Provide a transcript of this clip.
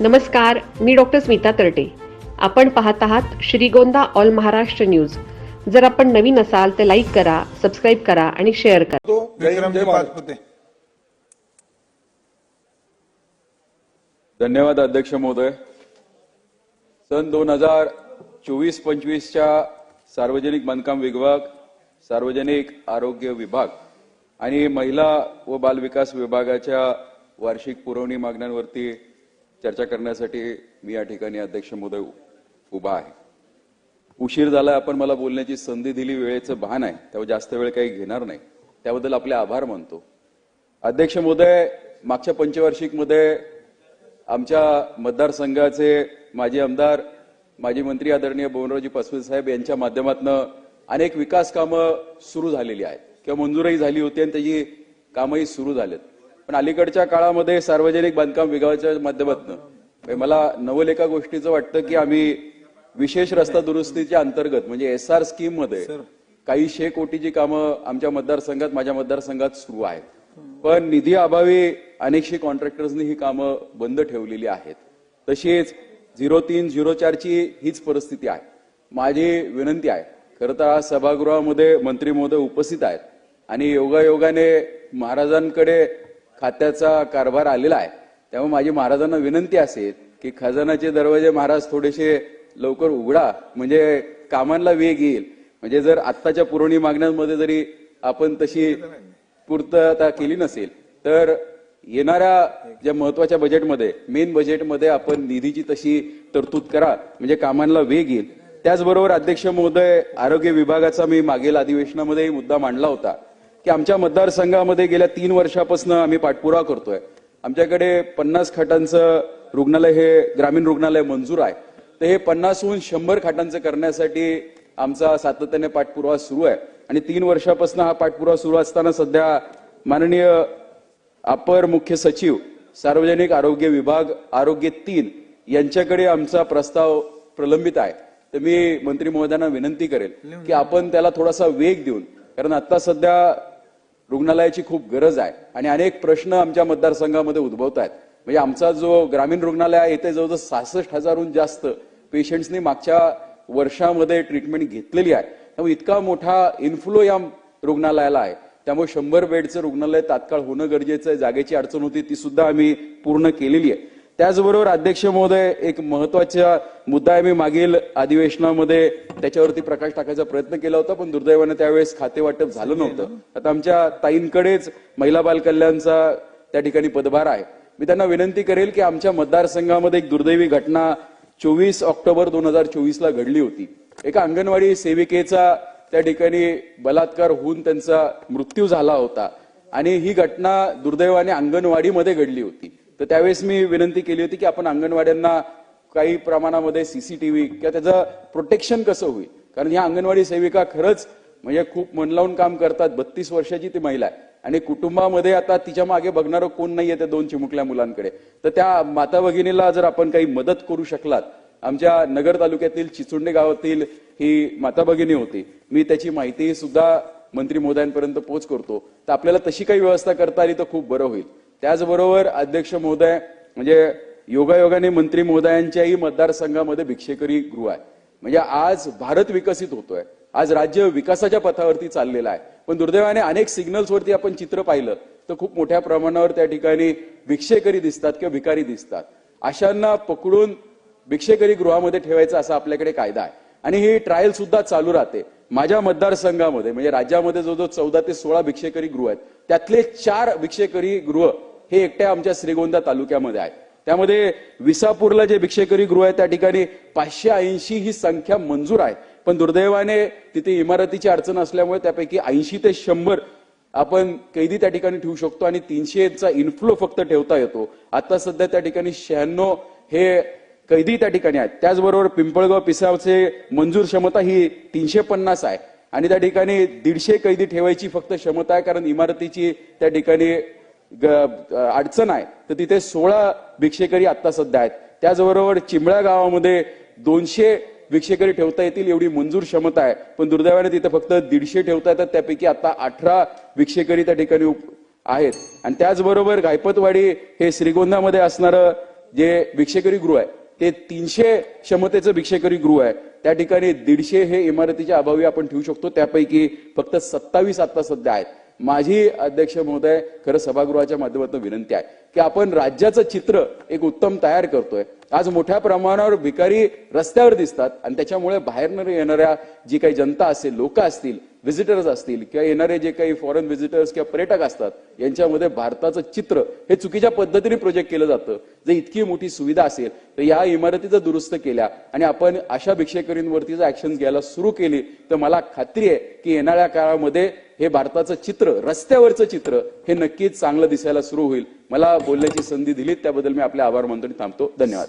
नमस्कार मी डॉक्टर स्मिता तरटे. आपण पाहत आहात श्रीगोंदा ऑल महाराष्ट्र न्यूज. जर आपण नवीन असाल तर लाईक करा सबस्क्राईब करा आणि शेअर करा. धन्यवाद अध्यक्ष महोदय. सन दोन हजार चोवीस पंचवीसच्या सार्वजनिक बांधकाम विभाग सार्वजनिक आरोग्य विभाग आणि महिला व बालविकास विभागाच्या वार्षिक पुरवणी मागण्यांवरती चर्चा करण्यासाठी मी या ठिकाणी अध्यक्ष महोदय उभा आहे. उशीर झाला आपण मला बोलण्याची संधी दिली वेळेचं भान आहे त्यावर जास्त वेळ काही घेणार नाही. त्याबद्दल आपले आभार मानतो. अध्यक्ष महोदय मागच्या पंचवार्षिकमध्ये आमच्या मतदारसंघाचे माजी आमदार माजी मंत्री आदरणीय बबनरावजी पासवे साहेब यांच्या माध्यमातून अनेक विकास कामं सुरू झालेली आहेत. किंवा मंजूरही झाली होती आणि त्याची कामही सुरू झालेत. पण अलीकडच्या काळामध्ये सार्वजनिक बांधकाम विभागाच्या माध्यमातून. मला नवल एका गोष्टीचं वाटतं की आम्ही विशेष रस्ता दुरुस्तीच्या अंतर्गत म्हणजे एस आर स्कीममध्ये काही शे कोटीची कामं आमच्या मतदारसंघात माझ्या मतदारसंघात सुरू आहेत. पण निधी अभावी अनेकशे कॉन्ट्रॅक्टर्सनी ही कामं बंद ठेवलेली आहेत. तशीच झिरो तीन झिरो चारची हीच परिस्थिती आहे. माझी विनंती आहे खरं तर आज सभागृहामध्ये मंत्री महोदय उपस्थित आहेत आणि योगायोगाने महाराजांकडे खात्याचा कारभार आलेला आहे. त्यामुळे माझी महाराजांना विनंती असेल की खजानाचे दरवाजे महाराज थोडेसे लवकर उघडा. म्हणजे कामांना वेग येईल. म्हणजे जर आत्ताच्या पुरवणी मागण्यांमध्ये जरी आपण तशी पूर्तता केली नसेल तर येणाऱ्या ज्या महत्त्वाच्या बजेटमध्ये मेन बजेटमध्ये आपण निधीची तशी तरतूद करा. म्हणजे कामांना वेग येईल. त्याचबरोबर अध्यक्ष महोदय आरोग्य विभागाचा मी मागील अधिवेशनामध्ये मुद्दा मांडला होता. की आमच्या मतदारसंघामध्ये गेल्या तीन वर्षापासून आम्ही पाठपुरावा करतोय. आमच्याकडे पन्नास खाटांचं रुग्णालय हे ग्रामीण रुग्णालय मंजूर आहे. तर हे पन्नासहून शंभर खाटांचं करण्यासाठी आमचा सातत्याने पाठपुरावा सुरू आहे. आणि तीन वर्षापासून हा पाठपुरावा सुरू असताना सध्या माननीय अपर मुख्य सचिव सार्वजनिक आरोग्य विभाग आरोग्य तीन यांच्याकडे आमचा प्रस्ताव प्रलंबित आहे. तर मी मंत्री महोदयांना विनंती करेल की आपण त्याला थोडासा वेग देऊन कारण आता सध्या रुग्णालयाची खूप गरज आहे. आणि अनेक प्रश्न आमच्या मतदारसंघामध्ये उद्भवत आहेत. म्हणजे आमचा जो ग्रामीण रुग्णालय आहे इथे जवळजवळ सहासष्ट हजारहून जास्त पेशंट्सनी मागच्या वर्षामध्ये ट्रीटमेंट घेतलेली आहे. त्यामुळे इतका मोठा इन्फ्लो या रुग्णालयाला आहे. त्यामुळे शंभर बेडचं रुग्णालय तात्काळ होणं गरजेचं आहे. जागेची अडचण होती ती सुद्धा आम्ही पूर्ण केलेली आहे. त्याचबरोबर अध्यक्ष महोदय एक महत्त्वाचा मुद्दा आहे. मी मागील अधिवेशनामध्ये त्याच्यावरती प्रकाश टाकायचा प्रयत्न केला होता पण दुर्दैवाने त्यावेळेस खाते वाटप झालं नव्हतं. आता आमच्या ताईंकडेच महिला बालकल्याणचा त्या ठिकाणी पदभार आहे. मी त्यांना विनंती करेल की आमच्या मतदारसंघामध्ये एक दुर्दैवी घटना चोवीस ऑक्टोबर दोन हजार चोवीस ला घडली होती. एका अंगणवाडी सेविकेचा त्या ठिकाणी बलात्कार होऊन त्यांचा मृत्यू झाला होता. आणि ही घटना दुर्दैवाने अंगणवाडीमध्ये घडली होती. तर त्यावेळेस मी विनंती केली होती की आपण अंगणवाड्यांना काही प्रमाणामध्ये सीसीटीव्ही किंवा त्याचं प्रोटेक्शन कसं होईल? कारण ह्या अंगणवाडी सेविका खरंच म्हणजे खूप मन लावून काम करतात. बत्तीस वर्षाची ती महिला आहे. आणि कुटुंबामध्ये आता तिच्यामागे बघणारं कोण नाहीये त्या दोन चिमुकल्या मुलांकडे. तर त्या माता भगिनीला जर आपण काही मदत करू शकलात आमच्या नगर तालुक्यातील चिचुंडे गावातील ही माता भगिनी होती. मी त्याची माहिती सुद्धा मंत्री महोदयांपर्यंत पोच करतो. तर आपल्याला तशी काही व्यवस्था करता आली तर खूप बरं होईल. त्याचबरोबर अध्यक्ष महोदय म्हणजे योगायोगाने मंत्री महोदयांच्याही मतदारसंघामध्ये भिक्षेकरी गृह आहे. म्हणजे आज भारत विकसित होतोय. आज राज्य विकासाच्या पथावरती चाललेलं आहे. पण दुर्दैवाने अनेक सिग्नल्सवरती आपण चित्र पाहिलं तर खूप मोठ्या प्रमाणावर त्या ठिकाणी भिक्षेकरी दिसतात किंवा भिकारी दिसतात. अशांना पकडून भिक्षेकरी गृहामध्ये ठेवायचा असा आपल्याकडे कायदा आहे. आणि ही ट्रायल सुद्धा चालू राहते. माझ्या मतदारसंघामध्ये म्हणजे राज्यामध्ये जो जो चौदा ते सोळा भिक्षेकरी गृह आहेत. त्यातले चार भिक्षेकरी गृह हे एकट्या आमच्या श्रीगोंदा तालुक्यामध्ये आहे. त्यामध्ये विसापूरला जे भिक्षेकरी गृह आहे त्या ठिकाणी पाचशे ऐंशी ही संख्या मंजूर आहे. पण दुर्दैवाने तिथे इमारतीची अडचण असल्यामुळे त्यापैकी ऐंशी ते शंभर आपण कैदी त्या ठिकाणी ठेवू शकतो आणि तीनशेचा इन्फ्लो फक्त ठेवता येतो. आता सध्या त्या ठिकाणी शहाण्णव हे कैदी त्या ठिकाणी आहेत. त्याचबरोबर पिंपळगाव पिसावचे मंजूर क्षमता ही तीनशे पन्नास आहे. आणि त्या ठिकाणी दीडशे कैदी ठेवायची फक्त क्षमता आहे कारण इमारतीची त्या ठिकाणी अडचण आहे. तर तिथे सोळा भिक्षेकरी आत्ता सध्या आहेत. त्याचबरोबर चिंबळा गावामध्ये दोनशे भिक्षेकरी ठेवता येतील एवढी मंजूर क्षमता आहे. पण दुर्दैवाने तिथे फक्त दीडशे ठेवता येतात. त्यापैकी आता अठरा भिक्षेकरी त्या ठिकाणी आहेत. आणि त्याचबरोबर गायपतवाडी हे श्रीगोंदामध्ये असणारं जे भिक्षेकरी गृह आहे ते तीनशे क्षमतेचं भिक्षेकरी गृह आहे. त्या ठिकाणी दीडशे हे इमारतीच्या अभावी आपण ठेवू शकतो. त्यापैकी फक्त सत्तावीस आता सध्या आहेत. माझी अध्यक्ष महोदय खरं सभागृहाच्या माध्यमातून विनंती आहे की आपण राज्याचं चित्र एक उत्तम तयार करतोय. आज मोठ्या प्रमाणावर भिकारी रस्त्यावर दिसतात आणि त्याच्यामुळे बाहेरनं येणाऱ्या जी काही जनता असेल लोक असतील व्हिजिटर्स असतील किंवा येणारे जे काही फॉरेन व्हिजिटर्स किंवा पर्यटक असतात यांच्यामध्ये भारताचं चित्र हे चुकीच्या पद्धतीने प्रोजेक्ट केलं जातं. जर इतकी मोठी सुविधा असेल तर या इमारती जर दुरुस्त केल्या आणि आपण अशा भिक्षेकरींवरती जर ऍक्शन घ्यायला सुरू केली तर मला खात्री आहे की येणाऱ्या काळामध्ये हे भारताचं चित्र रस्त्यावरचं चित्र हे नक्कीच चांगलं दिसायला सुरू होईल. मला बोलण्याची संधी दिली त्याबद्दल मी आपले आभार मानतो आणि थांबतो. धन्यवाद.